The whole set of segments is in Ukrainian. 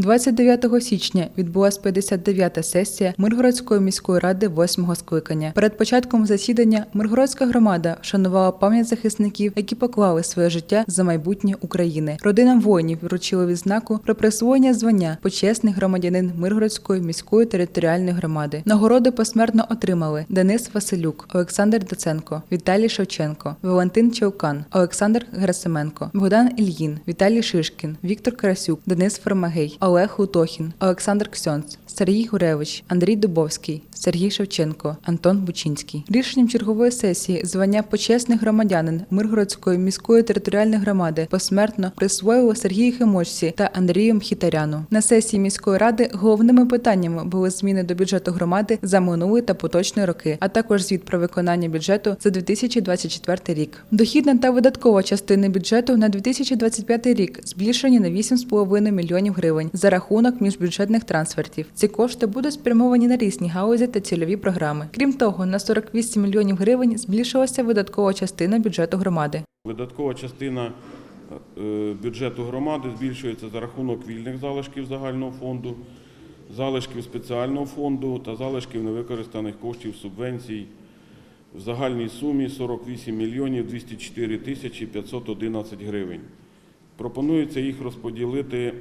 29 січня відбулася 59-та сесія Миргородської міської ради 8-го скликання. Перед початком засідання Миргородська громада вшанувала пам'ять захисників, які поклали своє життя за майбутнє України. Родинам воїнів вручили відзнаку про присвоєння звання почесний громадянин Миргородської міської територіальної громади. Нагороди посмертно отримали Денис Василюк, Олександр Доценко, Віталій Шевченко, Валентин Чаукан, Олександр Герасименко, Богдан Ільїн, Віталій Шишкін, Віктор Карасюк, Денис Фермагей, Олег Лутохін, Олександр Ксьонц, Сергій Гуревич, Андрій Дубовський, Сергій Шевченко, Антон Бучинський. Рішенням чергової сесії звання почесний громадянин Миргородської міської територіальної громади посмертно присвоїли Сергію Химочці та Андрію Мхітаряну. На сесії міської ради головними питаннями були зміни до бюджету громади за минулий та поточний роки, а також звіт про виконання бюджету за 2024 рік. Дохідна та видаткова частини бюджету на 2025 рік збільшені на 8,5 мільйонів гривень за рахунок міжбюджетних трансфертів. Ці кошти будуть спрямовані на різні галузі та цільові програми. Крім того, на 48 мільйонів гривень збільшилася видаткова частина бюджету громади. Видаткова частина е, бюджету громади збільшується за рахунок вільних залишків загального фонду, залишків спеціального фонду та залишків невикористаних коштів субвенцій в загальній сумі 48 мільйонів 204 тисячі 511 гривень. Пропонується їх розподілити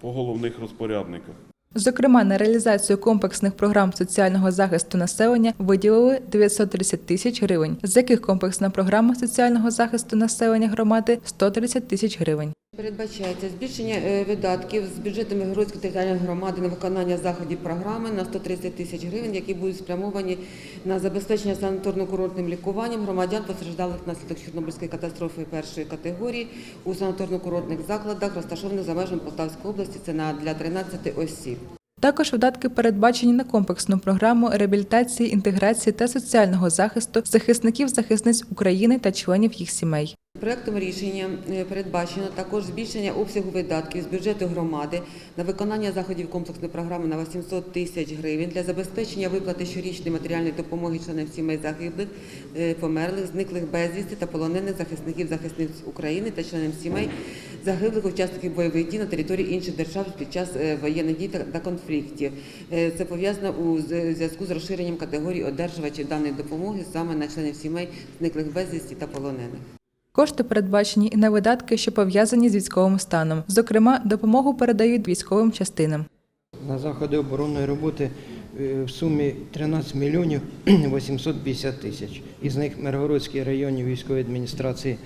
по головних розпорядниках. Зокрема, на реалізацію комплексних програм соціального захисту населення виділили 930 тисяч гривень, з яких комплексна програма соціального захисту населення громади 130 тисяч гривень. Передбачається збільшення е, видатків з бюджету Миргородської територіальної громади на виконання заходів програми на 130 тисяч гривень, які будуть спрямовані на забезпечення санаторно-курортним лікуванням громадян, постраждалих внаслідок Чорнобильської катастрофи першої категорії у санаторно-курортних закладах, розташованих за межами Полтавської області. Це на для 13 осіб. Також видатки передбачені на комплексну програму реабілітації, інтеграції та соціального захисту захисників захисниць України та членів їх сімей. Проектом рішення е, передбачено також збільшення обсягу видатків з бюджету громади на виконання заходів комплексної програми на 800 тисяч гривень для забезпечення виплати щорічної матеріальної допомоги членам сімей загиблих, е, померлих, зниклих безвісти та полонених захисників захисниць України та членам сімей загиблих учасників бойових дій на території інших держав під час е, воєнних дій та- конфліктів. Це пов'язано у зв'язку з розширенням категорії одержувачів даної допомоги саме на членів сімей зниклих безвісті та полонених. Кошти передбачені і на видатки, що пов'язані з військовим станом. Зокрема, допомогу передають військовим частинам. На заходи оборонної роботи е, в сумі 13 мільйонів 850 тисяч. Із них Миргородській районній військовій адміністрації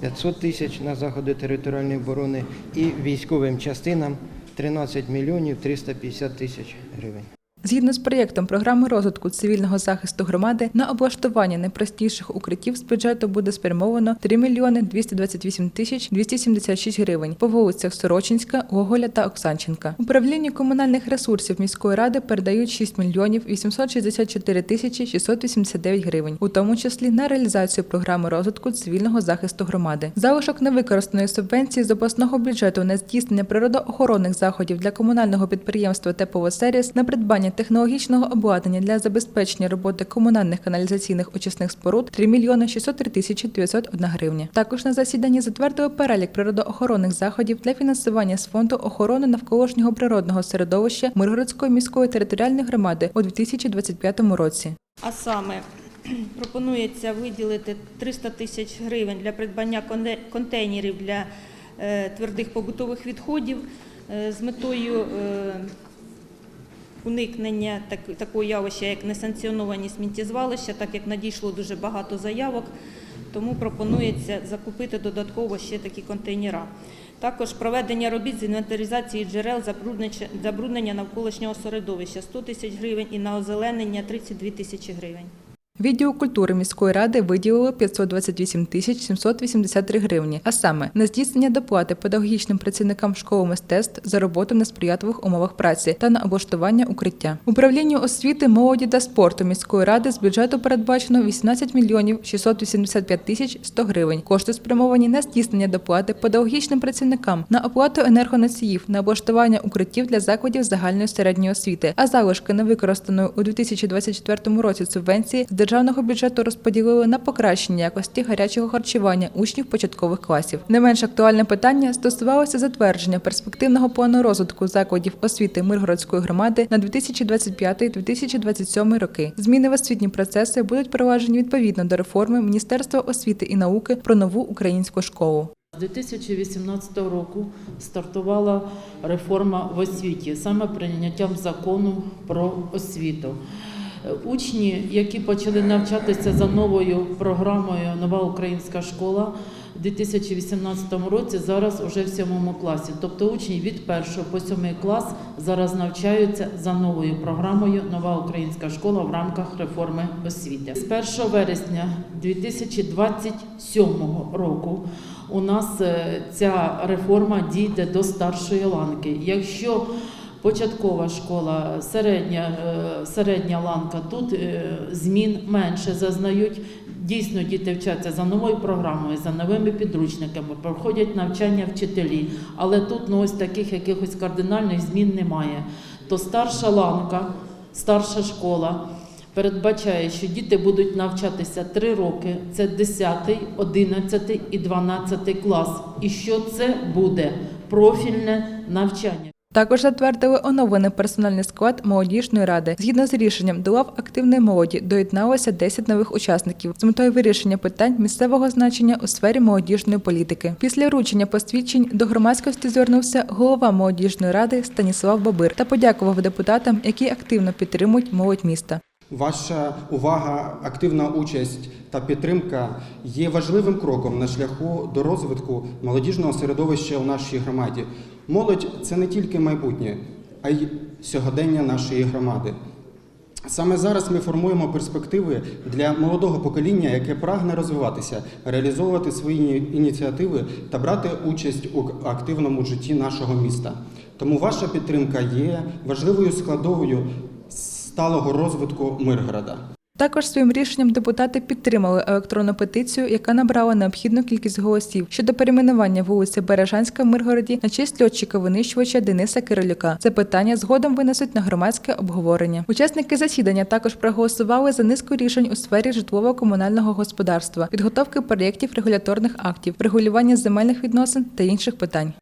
500 тисяч на заходи територіальної оборони і військовим частинам 13 мільйонів 350 тисяч гривень. Згідно з проєктом програми розвитку цивільного захисту громади на облаштування найпростіших укриттів з бюджету буде спрямовано 3 мільйони 228 тисяч 276 гривень по вулицях Сорочинська, Гоголя та Оксанченка. Управлінню комунальних ресурсів міської ради передають 6 мільйонів 864 тисячі 689 гривень, у тому числі на реалізацію програми розвитку цивільного захисту громади. Залишок невикористаної субвенції з обласного бюджету на здійснення природоохоронних заходів для комунального підприємства Тепловосервіс на придбання технологічного обладнання для забезпечення роботи комунальних каналізаційних очисних споруд 3 мільйони 603 тисячі 901 гривня. Також на засіданні затвердили перелік природоохоронних заходів для фінансування з фонду охорони навколишнього природного середовища Миргородської міської територіальної громади у 2025 році. А саме пропонується виділити 300 тисяч гривень для придбання контейнерів для е, твердих побутових відходів е, з метою е, уникнення так- такого явища, як несанкціоновані сміттєзвалища, так як надійшло дуже багато заявок, тому пропонується закупити додатково ще такі контейнера. Також проведення робіт з інвентаризації джерел забруднення навколишнього середовища 100 тисяч гривень і на озеленення 32 тисячі гривень. Відділу культури міської ради виділили 528 тисяч 783 гривні, а саме на здійснення доплати педагогічним працівникам школи мистецтв за роботу на сприятливих умовах праці та на облаштування укриття. Управлінню освіти, молоді та спорту міської ради з бюджету передбачено 18 мільйонів 685 тисяч 100 гривень. Кошти спрямовані на здійснення доплати педагогічним працівникам, на оплату енергоносіїв, на облаштування укриттів для закладів загальної середньої освіти, а залишки невикористаної у 2024 році субвенції з державного бюджету розподілили на покращення якості гарячого харчування учнів початкових класів. Не менш актуальне питання стосувалося затвердження перспективного плану розвитку закладів освіти Миргородської громади на 2025-2027 роки. Зміни в освітні процеси будуть проваджені відповідно до реформи Міністерства освіти і науки про нову українську школу. З 2018 року стартувала реформа в освіті, саме прийняттям закону про освіту. Е, Учні, які почали навчатися за новою програмою Нова українська школа у 2018 році, зараз уже в сьомому класі. Тобто учні від 1 по 7 клас зараз навчаються за новою програмою Нова українська школа в рамках реформи освіти. З 1 вересня 2027 року у нас е, ця реформа дійде до старшої ланки. Якщо початкова школа, середня, е, середня ланка, тут е, змін менше зазнають. Дійсно, діти вчаться за новою програмою, за новими підручниками, проходять навчання вчителі, але тут ну, ось таких якихось кардинальних змін немає. То старша ланка, старша школа передбачає, що діти будуть навчатися 3 роки, це 10, 11 і 12 клас. І що це буде профільне навчання. Також затвердили оновлений персональний склад молодіжної ради. Згідно з рішенням до лав активної молоді доєдналося 10 нових учасників з метою вирішення питань місцевого значення у сфері молодіжної політики. Після вручення посвідчень до громадськості звернувся голова молодіжної ради Станіслав Бабир та подякував депутатам, які активно підтримують молодь міста. Ваша увага, активна участь та підтримка є важливим кроком на шляху до розвитку молодіжного середовища у нашій громаді. Молодь це не тільки майбутнє, а й сьогодення нашої громади. Саме зараз ми формуємо перспективи для молодого покоління, яке прагне розвиватися, реалізовувати свої ініціативи та брати участь у активному житті нашого міста. Тому ваша підтримка є важливою складовою сталого розвитку Миргорода. Також своїм рішенням депутати підтримали електронну петицію, яка набрала необхідну кількість голосів щодо перейменування вулиці Бережанська в Миргороді на честь льотчика-винищувача Дениса Кирилюка. Це питання згодом винесуть на громадське обговорення. Учасники засідання також проголосували за низку рішень у сфері житлово-комунального господарства, підготовки проєктів регуляторних актів, регулювання земельних відносин та інших питань.